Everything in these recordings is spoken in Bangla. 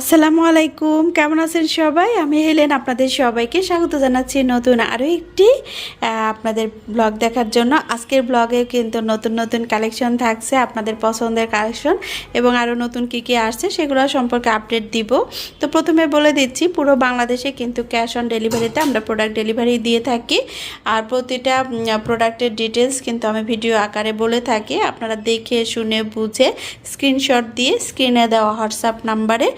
আসসালামু আলাইকুম, কেমন আছেন সবাই? আমি হেলেন আপনাদের সবাইকে স্বাগত জানাচ্ছি নতুন আরও একটি আপনাদের ব্লগ দেখার জন্য। আজকের ব্লগে কিন্তু নতুন নতুন কালেকশন থাকছে, আপনাদের পছন্দের কালেকশন এবং আরও নতুন কী কী আসছে সেগুলো সম্পর্কে আপডেট দিব। তো প্রথমে বলে দিচ্ছি, পুরো বাংলাদেশে কিন্তু ক্যাশ অন ডেলিভারিতে আমরা প্রোডাক্ট ডেলিভারি দিয়ে থাকি। আর প্রতিটা প্রোডাক্টের ডিটেলস কিন্তু আমি ভিডিও আকারে বলে থাকি। আপনারা দেখে, শুনে, বুঝে, স্ক্রিনশট দিয়ে স্ক্রিনে দেওয়া হোয়াটসঅ্যাপ নাম্বারে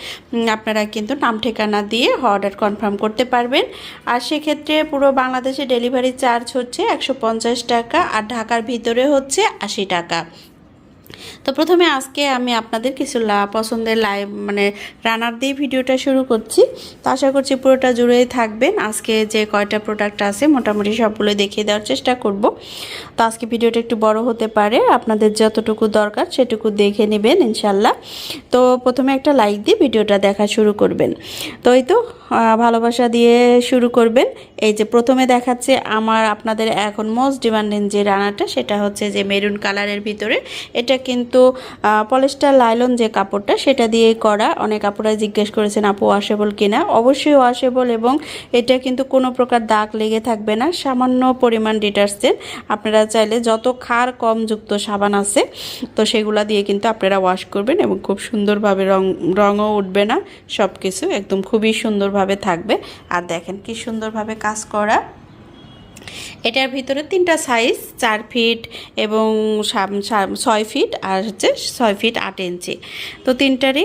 আপনারা কিন্তু নাম ঠিকানা দিয়ে অর্ডার কনফার্ম করতে পারবেন। আর সেক্ষেত্রে পুরো বাংলাদেশে ডেলিভারি চার্জ হচ্ছে একশো পঞ্চাশ টাকা আর ঢাকার ভিতরে হচ্ছে আশি টাকা। তো প্রথমে আজকে আমি আপনাদের কিছু পছন্দের লাইভ মানে রানার দিয়ে ভিডিওটা শুরু করছি। তো আশা করছি পুরোটা জুড়েই থাকবেন। আজকে যে কয়টা প্রোডাক্ট আছে মোটামুটি সবগুলো দেখিয়ে দেওয়ার চেষ্টা করব। তো আজকে ভিডিওটা একটু বড় হতে পারে। আপনাদের যতটুকু দরকার সেটুকু দেখে নেবেন ইনশাল্লাহ তো প্রথমে একটা লাইক দিয়ে ভিডিওটা দেখা শুরু করবেন। তো এই তো ভালোবাসা দিয়ে শুরু করবেন। এই যে প্রথমে দেখাচ্ছে আমার, আপনাদের এখন মোস্ট ডিমান্ডিং যে রানাটা সেটা হচ্ছে যে মেরুন কালারের ভিতরে। এটা কিন্তু পলিস্টার লাইলন যে কাপড়টা সেটা দিয়ে করা, অনেক আপুরা জিজ্ঞেস করেছেন, আপু ওয়াশেবল কিনা? অবশ্যই ওয়াশেবল এবং এটা কিন্তু কোনো প্রকার দাগ লেগে থাকবে না, সামান্য পরিমাণ ডিটারজেন্ট। আপনারা চাইলে যত খার কম যুক্ত সাবান আছে, তো সেগুলা দিয়ে কিন্তু আপনারা ওয়াশ করবেন এবং খুব সুন্দরভাবে রং, রঙও উঠবে না সব কিছু একদম খুবই সুন্দরভাবে থাকবে। আর দেখেন কি সুন্দরভাবে কাজ করা। এটার ভিতরে তিনটা সাইজ চার ফিট এবং ছয় ফিট আর হচ্ছে ছয় ফিট আট ইঞ্চি তো তিনটারই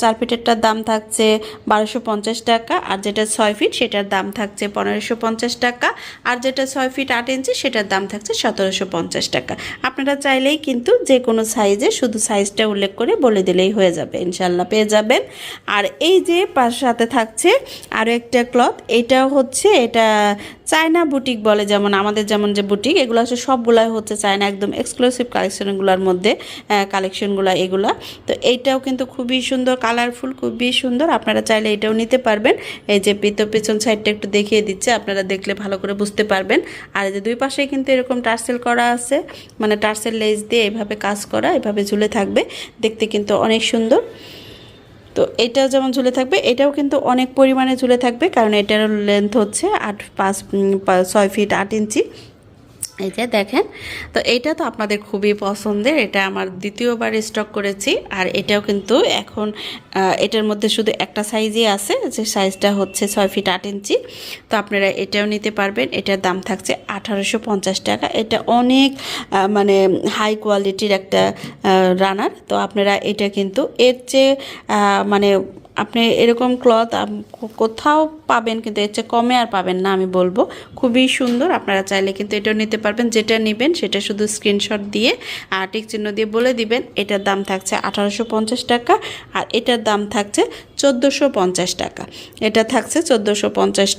চার ফিটেরটার দাম থাকছে বারোশো পঞ্চাশ টাকা আর যেটা ছয় ফিট সেটার দাম থাকছে পনেরোশো পঞ্চাশ টাকা আর যেটা ছয় ফিট আট ইঞ্চি সেটার দাম থাকছে সতেরোশো পঞ্চাশ টাকা। আপনারা চাইলেই কিন্তু যে কোনো সাইজে শুধু সাইজটা উল্লেখ করে বলে দিলেই হয়ে যাবে ইনশাল্লাহ পেয়ে যাবেন। আর এই যে পাশ সাথে থাকছে আরও একটা ক্লথ এটাও হচ্ছে, এটা চায়না বুটিক বলে যেমন, আমাদের যেমন যে বুটিক, এগুলো হচ্ছে সবগুলাই হচ্ছে চায়না একদম এক্সক্লুসিভ কালেকশনগুলোর মধ্যে কালেকশনগুলো এগুলা। তো এইটাও কিন্তু খুবই সুন্দর কালারফুল খুবই সুন্দর। আপনারা চাইলে এটাও নিতে পারবেন। এই যে পিতো, পেছন সাইডটা একটু দেখিয়ে দিচ্ছে, আপনারা দেখলে ভালো করে বুঝতে পারবেন। আর এই যে দুই পাশে কিন্তু এরকম টার্সেল করা আছে মানে টার্সেল লেস দিয়ে এভাবে কাজ করা, এভাবে ঝুলে থাকবে, দেখতে কিন্তু অনেক সুন্দর। তো এটাও যেমন ঝুলে থাকবে, এটাও কিন্তু অনেক পরিমাণে ঝুলে থাকবে, কারণ এটার লেন্থ হচ্ছে আট, পাঁচ ছয় ফিট আট ইঞ্চি। এই যে দেখেন, তো এটা তো আপনাদের খুবই পছন্দের, এটা আমার দ্বিতীয়বার স্টক করেছি, আর এটাও কিন্তু এখন এটার মধ্যে শুধু একটা সাইজই আছে, যে সাইজটা হচ্ছে ছয় ফিট আট ইঞ্চি তো আপনারা এটাও নিতে পারবেন, এটার দাম থাকছে আঠারোশো পঞ্চাশ টাকা। এটা অনেক মানে হাই কোয়ালিটির একটা রানার তো আপনারা এটা কিন্তু এর চেয়ে মানে আপনি এরকম ক্লথ কোথাও পাবেন কিন্তু এর চেয়ে কমে আর পাবেন না, আমি বলব। খুবই সুন্দর, আপনারা চাইলে কিন্তু এটাও নিতে পারবেন, যেটা নেবেন সেটা শুধু স্ক্রিনশট দিয়ে আর টিক চিহ্ন দিয়ে বলে দিবেন, এটার দাম থাকছে আঠারোশো পঞ্চাশ টাকা আর এটার দাম থাকছে চোদ্দোশো টাকা। এটা থাকছে চোদ্দোশো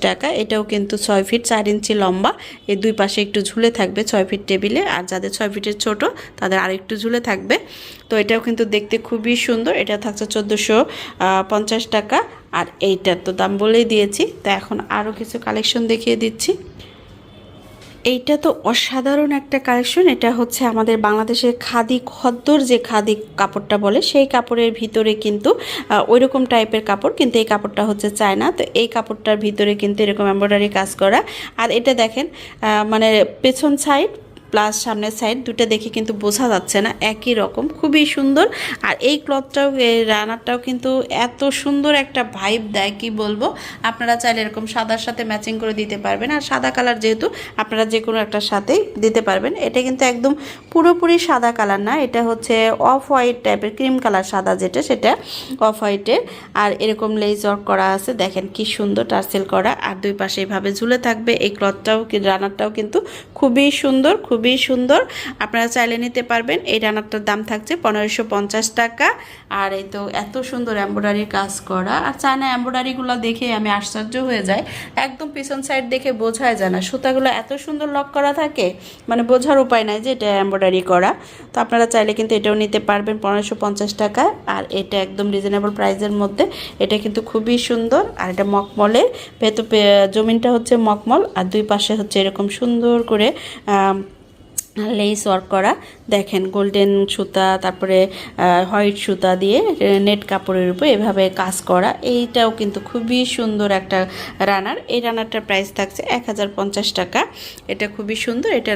টাকা, এটাও কিন্তু ছয় ফিট চার ইঞ্চি লম্বা, এই দুই পাশে একটু ঝুলে থাকবে ছয় ফিট টেবিলে আর যাদের ছয় ফিটের ছোট তাদের আর একটু ঝুলে থাকবে। তো এটাও কিন্তু দেখতে খুবই সুন্দর, এটা থাকছে চোদ্দোশো টাকা আর এইটার তো দাম বলেই দিয়েছি, তা এখন আরও কিছু কালেকশন দেখিয়ে দিচ্ছি। এইটা তো অসাধারণ একটা কালেকশন এটা হচ্ছে আমাদের বাংলাদেশের খাদি খদ্দর যে খাদি কাপড়টা বলে, সেই কাপড়ের ভিতরে কিন্তু ওই রকম টাইপের কাপড়, কিন্তু এই কাপড়টা হচ্ছে চায়না, তো এই কাপড়টার ভিতরে কিন্তু এরকম এমব্রয়ডারি কাজ করা। আর এটা দেখেন মানে পেছন সাইড প্লাস সামনের সাইড দুটো দেখে কিন্তু বোঝা যাচ্ছে না, একই রকম, খুবই সুন্দর। আর এই ক্লথটাও রানারটাও কিন্তু এত সুন্দর একটা ভাইব দেয়, কি বলব? আপনারা চাইলে এরকম সাদার সাথে ম্যাচিং করে দিতে পারবেন। আর সাদা কালার যেহেতু, আপনারা যে কোনো একটার সাথেই দিতে পারবেন। এটা কিন্তু একদম পুরোপুরি সাদা কালার না, এটা হচ্ছে অফ হোয়াইট টাইপের ক্রিম কালার সাদা যেটা, সেটা অফ হোয়াইটের আর এরকম লেজ ওয়ার্ক করা আছে, দেখেন কি সুন্দর টার্সেল করা। আর দুই পাশে এইভাবে ঝুলে থাকবে, এই ক্লথটাও রানারটাও কিন্তু খুবই সুন্দর খুবই সুন্দর। আপনারা চাইলে নিতে পারবেন, এই রানারটার দাম থাকছে পনেরোশো পঞ্চাশ টাকা। আর এই তো এত সুন্দর এম্ব্রয়ডারি কাজ করা। আর চায়না এম্ব্রয়ডারিগুলো দেখে আমি আশ্চর্য হয়ে যাই। একদম পিছন সাইড দেখে বোঝায় যায় না। সুতাগুলো এত সুন্দর লক করা থাকে মানে বোঝার উপায় নাই যে এটা এম্ব্রয়ডারি করা। তো আপনারা চাইলে কিন্তু এটাও নিতে পারবেন পনেরোশো পঞ্চাশ টাকা। আর এটা একদম রিজনেবল প্রাইসের মধ্যে। এটা কিন্তু খুবই সুন্দর। আর এটা মকমলের। ভেতর জমিনটা হচ্ছে মকমল। আর দুই পাশে হচ্ছে এরকম সুন্দর করে লেস ওয়ার্ক করা। দেখেন, গোল্ডেন সুতা, তারপরে হোয়াইট সুতা দিয়ে নেট কাপড়ের উপর এভাবে কাজ করা। এইটাও কিন্তু খুবই সুন্দর একটা রানার। এই রানারটার প্রাইস থাকছে এক হাজার পঞ্চাশ টাকা। এটা খুবই সুন্দর। এটা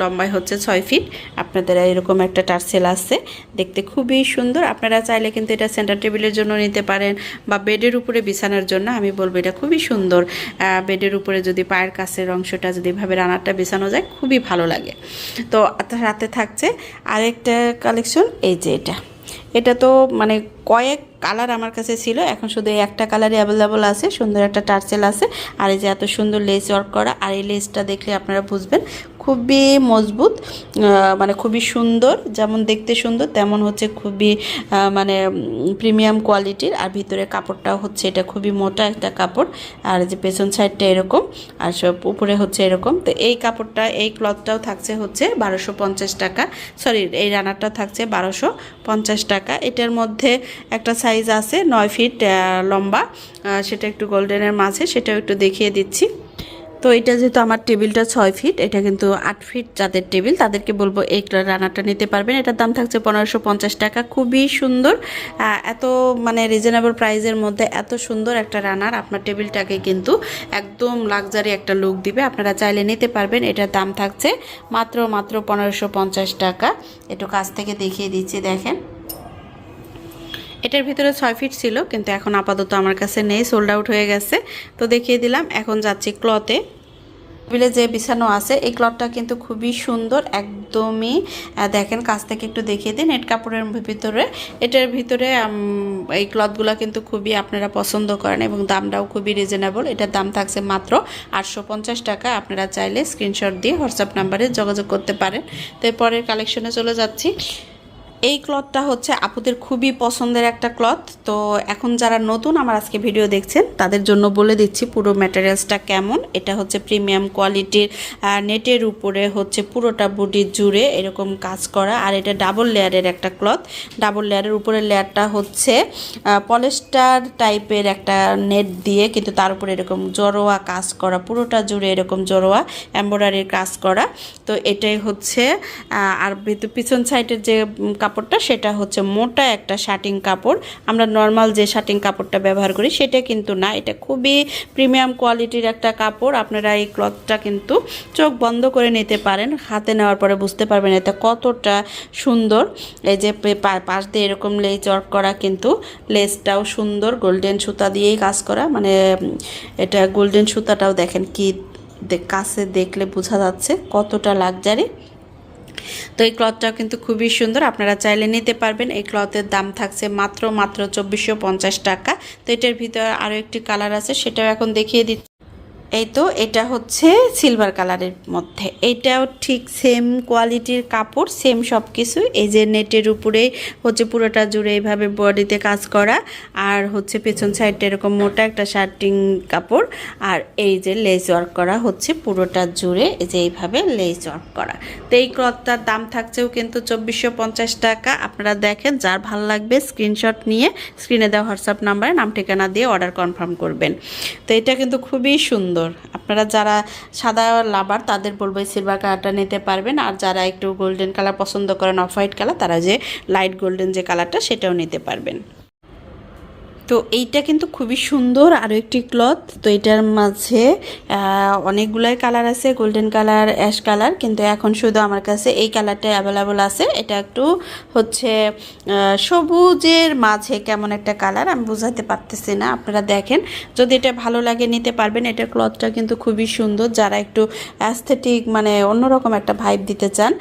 লম্বায় হচ্ছে ছয় ফিট। আপনাদের এরকম একটা টার্সেল আছে। দেখতে খুবই সুন্দর। আপনারা চাইলে কিন্তু এটা সেন্টার টেবিলের জন্য নিতে পারেন বা বেডের উপরে বিছানার জন্য। আমি বলব এটা খুবই সুন্দর। বেডের উপরে যদি পায়ের কাছের অংশটা যদি এভাবে রানারটা বিছানো যায়, খুবই ভালো লাগে। তো রাতে থাকছে। আরেকটা কালেকশন এই যে এটা। এটা তো মানে কয়েক কালার আমার কাছে ছিল, এখন শুধু এই একটা কালারই অ্যাভেলেবল আছে, সুন্দর একটা টার্সেল আছে। আর এই যে এত সুন্দর লেস ওয়ার্ক করা, আর এই লেসটা দেখলে আপনারা বুঝবেন খুবই মজবুত মানে খুবই সুন্দর, যেমন দেখতে সুন্দর, তেমন হচ্ছে খুবই মানে প্রিমিয়াম কোয়ালিটির আর ভিতরে কাপড়টাও হচ্ছে এটা খুবই মোটা একটা কাপড়। আর যে পেছন সাইডটা এরকম, আর সব উপরে হচ্ছে এরকম। তো এই কাপড়টা, এই ক্লথটাও থাকছে হচ্ছে বারোশো টাকা। সরি এই রানারটা থাকছে বারোশো টাকা। এটার মধ্যে একটা সাইজ আছে, নয় ফিট লম্বা। সেটা একটু গোল্ডেনের মাঝে, সেটাও একটু দেখিয়ে দিচ্ছি। তো এটা যেহেতু আমার টেবিলটা ছয় ফিট, এটা কিন্তু আট ফিট যাদের টেবিল, তাদেরকে বলব এই রানারটা নিতে পারবেন। এটার দাম থাকছে পনেরোশো পঞ্চাশ টাকা, খুবই সুন্দর। এত মানে রিজনেবল প্রাইসের মধ্যে এত সুন্দর একটা রানার আপনার টেবিলটাকে কিন্তু একদম লাক্সারি একটা লুক দিবে। আপনারা চাইলে নিতে পারবেন। এটার দাম থাকছে মাত্র মাত্র পনেরোশো পঞ্চাশ টাকা। একটু কাছ থেকে দেখিয়ে দিচ্ছি, দেখেন। এটার ভিতরে ছয় ফিট ছিল, কিন্তু এখন আপাতত আমার কাছে নেই সোল্ড আউট হয়ে গেছে। তো দেখিয়ে দিলাম, এখন যাচ্ছি ক্লথে টেবিলে যে বিছানো আছে, এই ক্লথটা কিন্তু খুবই সুন্দর, একদমই দেখেন কাছ থেকে একটু দেখিয়ে দিন, নেট কাপড়ের ভিতরে। এটার ভিতরে এই ক্লথগুলো কিন্তু খুবই আপনারা পছন্দ করেন এবং দামটাও খুবই রিজনেবল এটার দাম থাকছে মাত্র আটশো পঞ্চাশ টাকা। আপনারা চাইলে স্ক্রিনশট দিয়ে হোয়াটসঅ্যাপ নাম্বারে যোগাযোগ করতে পারেন। তো পরের কালেকশনে চলে যাচ্ছি। এই ক্লথটা হচ্ছে আপুদের খুবই পছন্দের একটা ক্লথ তো এখন যারা নতুন আমার আজকে ভিডিও দেখছেন, তাদের জন্য বলে দিচ্ছি পুরো ম্যাটেরিয়ালসটা কেমন। এটা হচ্ছে প্রিমিয়াম কোয়ালিটির নেটের উপরে হচ্ছে পুরোটা বডি জুড়ে এরকম কাজ করা। আর এটা ডাবল লেয়ারের একটা ক্লথ ডাবল লেয়ারের উপরের লেয়ারটা হচ্ছে পলেস্টার টাইপের একটা নেট দিয়ে কিন্তু তার উপরে এরকম জড়োয়া কাজ করা। পুরোটা জুড়ে এরকম জড়োয়া এম্ব্রয়ডারির কাজ করা। তো এটাই হচ্ছে আর পিছন সাইডের যে কাপড়টা, সেটা হচ্ছে মোটা একটা শার্টিং কাপড়। আমরা নর্মাল যে শার্টিং কাপড়টা ব্যবহার করি, সেটা কিন্তু না। এটা খুবই প্রিমিয়াম কোয়ালিটির একটা কাপড়। আপনারা এই ক্লথটা কিন্তু চোখ বন্ধ করে নিতে পারেন। হাতে নেওয়ার পরে বুঝতে পারবেন এটা কতটা সুন্দর। এই যে পাশ দিয়ে এরকম লেজ ওয়ার্ক করা কিন্তু লেসটাও সুন্দর। গোল্ডেন সুতা দিয়েই কাজ করা। মানে এটা গোল্ডেন সুতাটাও দেখেন কি কাছে দেখলে বোঝা যাচ্ছে কতটা লাকজারি তো এই ক্লথটাও কিন্তু খুবই সুন্দর, আপনারা চাইলে নিতে পারবেন। এই ক্লথের দাম থাকছে মাত্র মাত্র চব্বিশশো টাকা। তো এটার ভিতরে আরও একটি কালার আছে, সেটাও এখন দেখিয়ে দিচ্ছি। এই তো, এটা হচ্ছে সিলভার কালারের মধ্যে। এটাও ঠিক সেম কোয়ালিটির কাপড় সেম সব কিছু এই যে নেটের উপরে হচ্ছে পুরোটা জুড়ে এইভাবে বডিতে কাজ করা, আর হচ্ছে পেছন সাইডটা এরকম মোটা একটা শার্টিং কাপড়, আর এই যে লেস ওয়ার্ক করা হচ্ছে পুরোটা জুড়ে, এই যে এইভাবে লেস ওয়ার্ক করা। তো এই ক্লথটার দাম থাকছেও কিন্তু চব্বিশশো পঞ্চাশ টাকা। আপনারা দেখেন, যার ভালো লাগবে স্ক্রিনশট নিয়ে স্ক্রিনে দেওয়া হোয়াটসঅ্যাপ নাম্বারে নাম, ঠিকানা দিয়ে অর্ডার কনফার্ম করবেন। তো এটা কিন্তু খুবই সুন্দর। সুন্দর। আপনারা যারা সাদা লাভার, তাদের বলব সিলভার কালারটা নিতে পারবেন। আর যারা একটু গোল্ডেন কালার পছন্দ করেন অফ হোয়াইট কালার তারা যে লাইট গোল্ডেন যে কালারটা সেটাও নিতে পারবেন। তো এইটা কিন্তু খুবই সুন্দর আরও একটি ক্লথ। তো এটার মাঝে অনেকগুলাই কালার আছে, গোল্ডেন কালার, অ্যাশ কালার, কিন্তু এখন শুধু আমার কাছে এই কালারটা অ্যাভেলেবল আছে। এটা একটু হচ্ছে সবুজের মাঝে কেমন একটা কালার আমি বোঝাতে পারতেছি না, আপনারা দেখেন। যদি এটা ভালো লাগে, নিতে পারবেন। এটা ক্লথটা কিন্তু খুবই সুন্দর। যারা একটু অ্যাস্থেটিক মানে অন্যরকম একটা ভাইব দিতে চান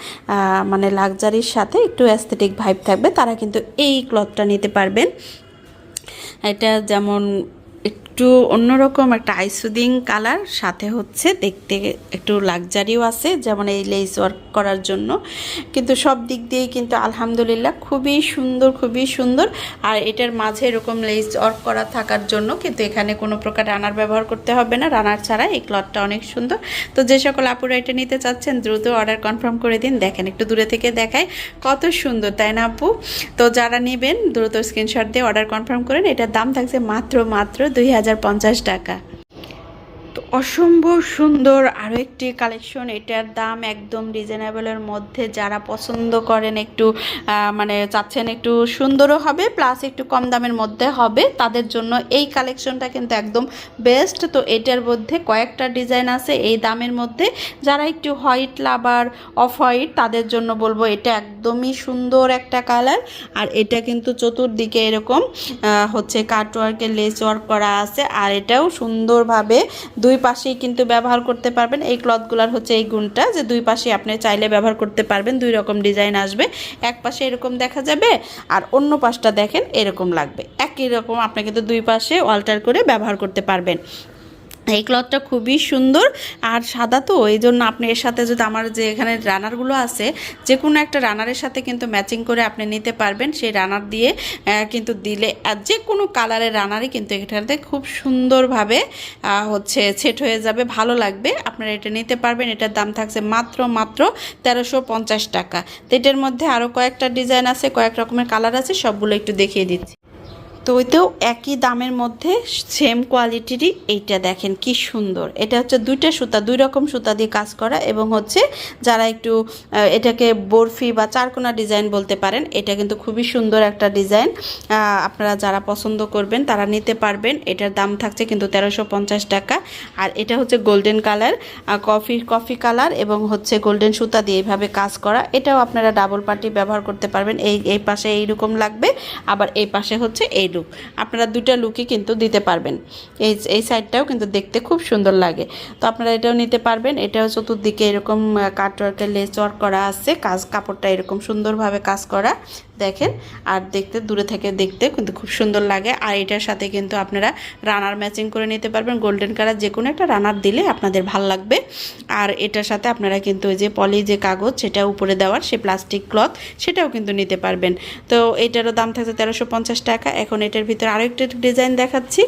মানে লাক্সারির সাথে একটু অ্যাস্থেটিক ভাইব থাকবে, তারা কিন্তু এই ক্লথটা নিতে পারবেন। এটা যেমন একটু অন্যরকম একটা আইসুদিং কালার, সাথে হচ্ছে দেখতে একটু লাক্সারিও আছে, যেমন এই লেস ওয়ার্ক করার জন্য। কিন্তু সব দিক দিয়েই কিন্তু আলহামদুলিল্লাহ খুবই সুন্দর খুবই সুন্দর। আর এটার মাঝে এরকম লেস ওয়ার্ক করা থাকার জন্য কিন্তু এখানে কোনো প্রকার রানার ব্যবহার করতে হবে না। রানার ছাড়া এই ক্লথটা অনেক সুন্দর। তো যে সকল আপুরা এটা নিতে চাচ্ছেন, দ্রুত অর্ডার কনফার্ম করে দিন। দেখেন, একটু দূরে থেকে দেখায় কত সুন্দর, তাই না আপু? তো যারা নেবেন, দ্রুত স্ক্রিনশট দিয়ে অর্ডার কনফার্ম করেন। এটার দাম থাকছে মাত্র মাত্র দুই হাজার পঞ্চাশ টাকা। তো অসম্ভব সুন্দর আরও একটি কালেকশন এটার দাম একদম রিজনেবলের মধ্যে। যারা পছন্দ করেন একটু মানে চাচ্ছেন একটু সুন্দরও হবে প্লাস একটু কম দামের মধ্যে হবে, তাদের জন্য এই কালেকশনটা কিন্তু একদম বেস্ট তো এটার মধ্যে কয়েকটা ডিজাইন আছে এই দামের মধ্যে। যারা একটু হোয়াইট লাভার অফ হোয়াইট তাদের জন্য বলব এটা একদমই সুন্দর একটা কালার আর এটা কিন্তু চতুর্দিকে এরকম হচ্ছে কাটওয়ার্কের লেস ওয়ার্ক করা আছে। আর এটাও সুন্দরভাবে দুই পাশেই কিন্তু ব্যবহার করতে পারবেন। এই ক্লথগুলার হচ্ছে এই গুণটা যে দুই পাশে আপনি চাইলে ব্যবহার করতে পারবেন। দুই রকম ডিজাইন আসবে। এক পাশে এরকম দেখা যাবে আর অন্য পাশটা দেখেন এরকম লাগবে। একই রকম আপনি কিন্তু দুই পাশে অল্টার করে ব্যবহার করতে পারবেন। এই ক্লথটা খুবই সুন্দর আর সাদা তো, এই জন্য আপনি এর সাথে যদি আমার যে এখানে রানারগুলো আছে যে কোনো একটা রানারের সাথে কিন্তু ম্যাচিং করে আপনি নিতে পারবেন। সেই রানার দিয়ে কিন্তু দিলে যে কোনো কালারের রানারই কিন্তু এটাতে খুব সুন্দরভাবে হচ্ছে সেট হয়ে যাবে, ভালো লাগবে। আপনারা এটা নিতে পারবেন। এটার দাম থাকছে মাত্র মাত্র তেরোশো টাকা। তো এটার মধ্যে আরও কয়েকটা ডিজাইন আছে, কয়েক রকমের কালার আছে, সবগুলো একটু দেখিয়ে দিচ্ছি। তো ওইতেও একই দামের মধ্যে সেম কোয়ালিটিরই এইটা দেখেন, কি সুন্দর। এটা হচ্ছে দুইটা সুতা, দুই রকম সুতা দিয়ে কাজ করা এবং হচ্ছে যারা একটু এটাকে বরফি বা চারকোনা ডিজাইন বলতে পারেন, এটা কিন্তু খুবই সুন্দর একটা ডিজাইন। আপনারা যারা পছন্দ করবেন তারা নিতে পারবেন, এটার দাম থাকছে কিন্তু তেরোশো টাকা। আর এটা হচ্ছে golden colour coffee coffee colour এবং হচ্ছে গোল্ডেন সুতা দিয়ে এইভাবে কাজ করা। এটাও আপনারা ডাবল পার্টি ব্যবহার করতে পারবেন, এই এই পাশে এইরকম লাগবে, আবার এই পাশে হচ্ছে এই লুক আপনারা দুইটা লুকই কিন্তু দিতে পারবেন। এই এই সাইডটাও কিন্তু দেখতে খুব সুন্দর লাগে। তো আপনারা এটাও নিতে পারবেন। এটাও চতুর্দিকে এরকম কাটওয়ার্কের লেস ওয়ার্ক করা আছে। কাজ, কাপড়টা এরকম সুন্দরভাবে কাজ করা। দেখেন, আর দেখতে, দূরে থেকে দেখতে কিন্তু খুব সুন্দর লাগে। আর এটার সাথে কিন্তু আপনারা রানার ম্যাচিং করে নিতে পারবেন। গোল্ডেন কালার যে কোনো একটা রানার দিলে আপনাদের ভালো লাগবে। আর এটার সাথে আপনারা কিন্তু ওই যে পলি যে কাগজ, সেটা উপরে দেওয়ার, সে প্লাস্টিক ক্লথ সেটাও কিন্তু নিতে পারবেন। তো এটারও দাম থাকছে তেরোশো টাকা। এখন এটার ভিতরে আরও একটা ডিজাইন দেখাচ্ছি।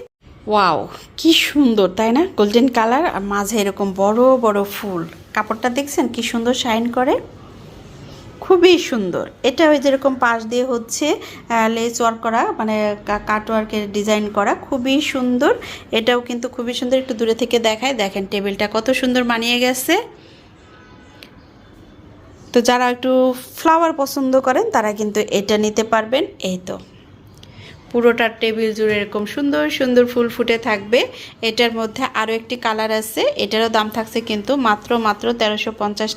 ওয়াও কি সুন্দর, তাই না? গোল্ডেন কালার আর মাঝে এরকম বড় বড় ফুল। কাপড়টা দেখছেন কি সুন্দর শাইন করে? খুবই সুন্দর। এটা ওই যেরকম পাশ দিয়ে হচ্ছে লেস ওয়ার্ক করা মানে কাট ওয়ার্কের ডিজাইন করা, খুবই সুন্দর। এটাও কিন্তু খুবই সুন্দর, একটু দূরে থেকে দেখায়। দেখেন টেবিলটা কত সুন্দর মানিয়ে গেছে। তো যারা একটু ফ্লাওয়ার পছন্দ করেন, তারা কিন্তু এটা নিতে পারবেন। এই তো। পুরোটা টেবিল জুড়ে এরকম সুন্দর সুন্দর ফুল ফুটে থাকবে। এটার মধ্যে আরও একটি কালার আছে, এটারও দাম থাকছে কিন্তু মাত্র মাত্র তেরোশো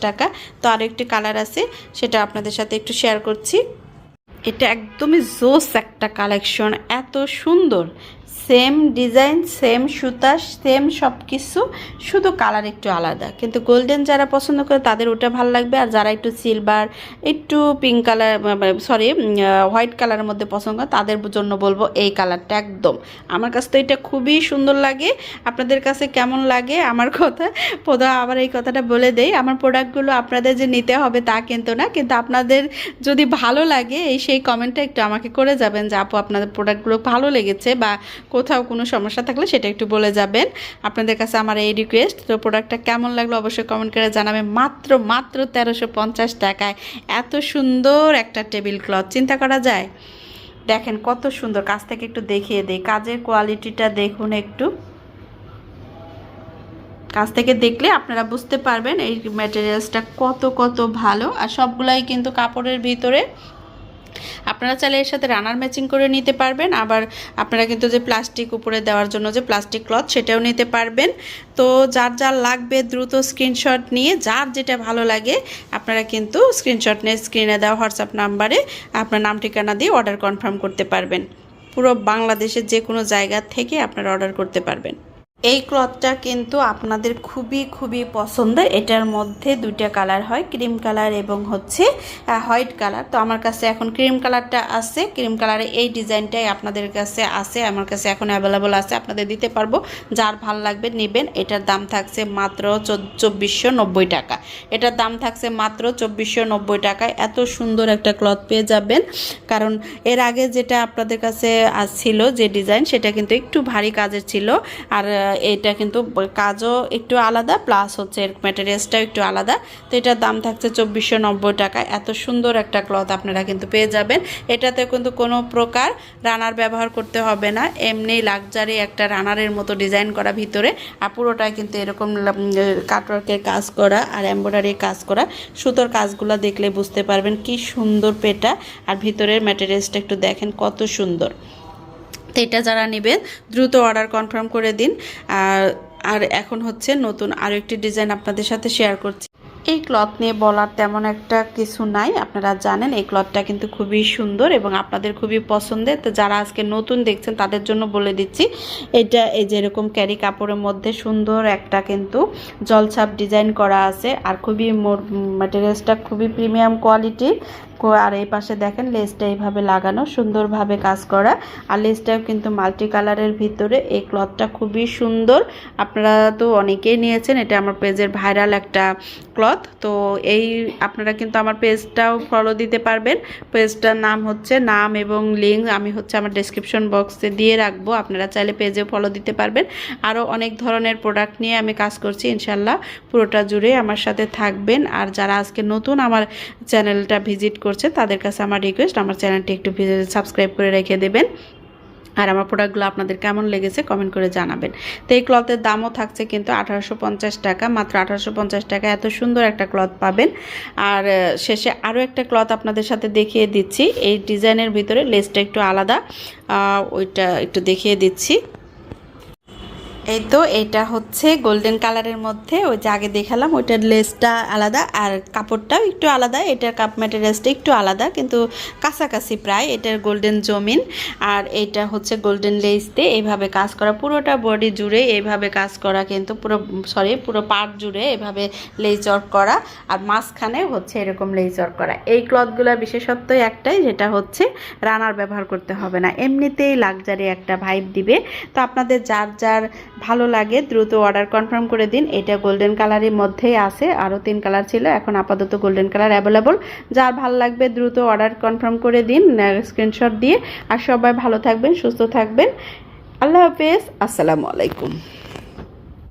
টাকা। তো আরও একটি কালার আছে, সেটা আপনাদের সাথে একটু শেয়ার করছি। এটা একদমই জোস একটা কালেকশন এত সুন্দর। সেম ডিজাইন সেম সুতা সেম সব কিছু শুধু কালার একটু আলাদা। কিন্তু গোল্ডেন যারা পছন্দ করে তাদের ওটা ভালো লাগবে, আর যারা একটু সিলভার একটু পিঙ্ক কালার সরি হোয়াইট কালারের মধ্যে পছন্দ করে তাদের জন্য বলব এই কালারটা একদম। আমার কাছে তো এটা খুবই সুন্দর লাগে। আপনাদের কাছে কেমন লাগে? আমার কথা পোদা আবার এই কথাটা বলে দেই। আমার প্রোডাক্টগুলো আপনাদের যে নিতে হবে তা কিন্তু না, কিন্তু আপনাদের যদি ভালো লাগে, এই সেই কমেন্টটা একটু আমাকে করে যাবেন যে, আপু, আপনাদের প্রোডাক্টগুলো ভালো লেগেছে বা কোথাও কোনো সমস্যা থাকলে সেটা একটু বলে যাবেন। আপনাদের কাছে আমার এই রিকোয়েস্ট তো প্রোডাক্টটা কেমন লাগল অবশ্যই কমেন্ট করে জানাবেন। মাত্র মাত্র তেরোশো পঞ্চাশ টাকায় এত সুন্দর একটা টেবিল ক্লথ চিন্তা করা যায়? দেখেন কত সুন্দর। কাছ থেকে একটু দেখিয়ে দেই। কাজের কোয়ালিটিটা দেখুন একটু। কাছ থেকে দেখলে আপনারা বুঝতে পারবেন এই ম্যাটেরিয়ালসটা কত কত ভালো। আর সবগুলাই কিন্তু কাপড়ের ভিতরে আপনারা চাইলে এর সাথে রানার ম্যাচিং করে নিতে পারবেন। আবার আপনারা কিন্তু যে প্লাস্টিক উপরে দেওয়ার জন্য যে প্লাস্টিক ক্লথ সেটাও নিতে পারবেন। তো যার যার লাগবে দ্রুত স্ক্রিনশট নিয়ে, যার যেটা ভালো লাগে, আপনারা কিন্তু স্ক্রিনশট নিয়ে স্ক্রিনে দেওয়া হোয়াটসঅ্যাপ নাম্বারে আপনার নাম, ঠিকানা দিয়ে অর্ডার কনফার্ম করতে পারবেন। পুরো বাংলাদেশের যে কোনো জায়গা থেকে আপনারা অর্ডার করতে পারবেন। এই ক্লথটা কিন্তু আপনাদের খুবই খুবই পছন্দের এটার মধ্যে দুইটা কালার হয়, ক্রিম কালার এবং হচ্ছে হোয়াইট কালার। তো আমার কাছে এখন ক্রিম কালারটা আছে। ক্রিম কালারে এই ডিজাইনটাই আপনাদের কাছে আছে, আমার কাছে এখন অ্যাভেলেবল আছে। আপনাদের দিতে পারব। যার ভালো লাগবে নেবেন। এটার দাম থাকছে মাত্র চব্বিশশো নব্বই টাকা। এটার দাম থাকছে মাত্র চব্বিশশো নব্বই টাকায় এত সুন্দর একটা ক্লথ পেয়ে যাবেন। কারণ এর আগে যেটা আপনাদের কাছে ছিল যে ডিজাইন, সেটা কিন্তু একটু ভারী কাজের ছিল। আর এটা কিন্তু কাজও একটু আলাদা প্লাস হচ্ছে এর ম্যাটেরিয়ালসটাও একটু আলাদা। তো এটার দাম থাকছে চব্বিশশো নব্বই টাকা। এত সুন্দর একটা ক্লথ আপনারা কিন্তু পেয়ে যাবেন। এটাতে কিন্তু কোনো প্রকার রানার ব্যবহার করতে হবে না। এমনি লাক্সারি একটা রানারের মতো ডিজাইন করা ভিতরে। আর পুরোটাই কিন্তু এরকম কাটওয়ার্কের কাজ করা আর এমব্রয়ডারি কাজ করা। সুতোর কাজগুলো দেখলে বুঝতে পারবেন কি সুন্দর পেটা। আর ভিতরের ম্যাটেরিয়ালসটা একটু দেখেন কত সুন্দর। তো এটা যারা নেবেন দ্রুত অর্ডার কনফার্ম করে দিন। আর আর এখন হচ্ছে নতুন আরও একটি ডিজাইন আপনাদের সাথে শেয়ার করছি। এই ক্লথ নিয়ে বলার তেমন একটা কিছু নাই। আপনারা জানেন এই ক্লথটা কিন্তু খুবই সুন্দর এবং আপনাদের খুবই পছন্দের। তো যারা আজকে নতুন দেখছেন, তাদের জন্য বলে দিচ্ছি, এটা এই যেরকম ক্যারি কাপড়ের মধ্যে সুন্দর একটা কিন্তু জলছাপ ডিজাইন করা আছে। আর খুবই ম্যাটেরিয়ালসটা খুবই প্রিমিয়াম কোয়ালিটির আর এই পাশে দেখেন লেসটা এইভাবে লাগানো, সুন্দরভাবে কাজ করা। আর লেসটাও কিন্তু মাল্টি কালারের ভিতরে। এই ক্লথটা খুবই সুন্দর। আপনারা তো অনেকেই নিয়েছেন, এটা আমার পেজের ভাইরাল একটা ক্লথ। তো এই আপনারা কিন্তু আমার পেজটাও ফলো দিতে পারবেন। পেজটার নাম হচ্ছে নাম এবং লিঙ্ক আমি হচ্ছে আমার ডেসক্রিপশন বক্সে দিয়ে রাখব। আপনারা চাইলে পেজেও ফলো দিতে পারবেন। আরও অনেক ধরনের প্রোডাক্ট নিয়ে আমি কাজ করছি ইনশাল্লাহ পুরোটা জুড়ে আমার সাথে থাকবেন। আর যারা আজকে নতুন আমার চ্যানেলটা ভিজিট করছে, তাদের কাছে আমার রিকোয়েস্ট আমার চ্যানেলটি একটু সাবস্ক্রাইব করে রেখে দেবেন। আর আমার প্রোডাক্টগুলো আপনাদের কেমন লেগেছে কমেন্ট করে জানাবেন। তো এই ক্লথের দামও থাকছে কিন্তু আঠারোশো পঞ্চাশ টাকা, মাত্র আঠারোশো পঞ্চাশ টাকা এত সুন্দর একটা ক্লথ পাবেন। আর শেষে আরও একটা ক্লথ আপনাদের সাথে দেখিয়ে দিচ্ছি। এই ডিজাইনের ভিতরে লেসটা একটু আলাদা ওইটা একটু দেখিয়ে দিচ্ছি। এই তো, এটা হচ্ছে গোল্ডেন কালারের মধ্যে, ওই যে আগে দেখালাম, ওইটার লেসটা আলাদা, আর কাপড়টাও একটু আলাদা, এটার কাপ ম্যাটেরিয়ালসটা একটু আলাদা, কিন্তু কাছাকাছি প্রায়, এটার গোল্ডেন জমিন, আর এটা হচ্ছে গোল্ডেন লেস দিয়ে এইভাবে কাজ করা, পুরোটা বডি জুড়ে এইভাবে কাজ করা, কিন্তু পুরো সরি পুরো পার্ট জুড়ে এভাবে লেস ওয়ার্ক করা, আর মাঝখানে হচ্ছে এরকম লেস ওয়ার্ক করা। এই ক্লথগুলোর বিশেষত্ব একটাই, যেটা হচ্ছে রানার ব্যবহার করতে হবে না। এমনিতেই লাক্সারি একটা ভাইব দিবে। তো আপনাদের যার যার ভালো লাগে, দ্রুত অর্ডার কনফার্ম করে দিন। এটা গোল্ডেন কালারের মধ্যেই আছে আরও তিন কালার ছিল, এখন আপাতত গোল্ডেন কালার অ্যাভেলেবল যার ভালো লাগবে দ্রুত অর্ডার কনফার্ম করে দিন স্ক্রিনশট দিয়ে। আর সবাই ভালো থাকবেন, সুস্থ থাকবেন। আল্লাহ হাফেজ, আসসালামু আলাইকুম।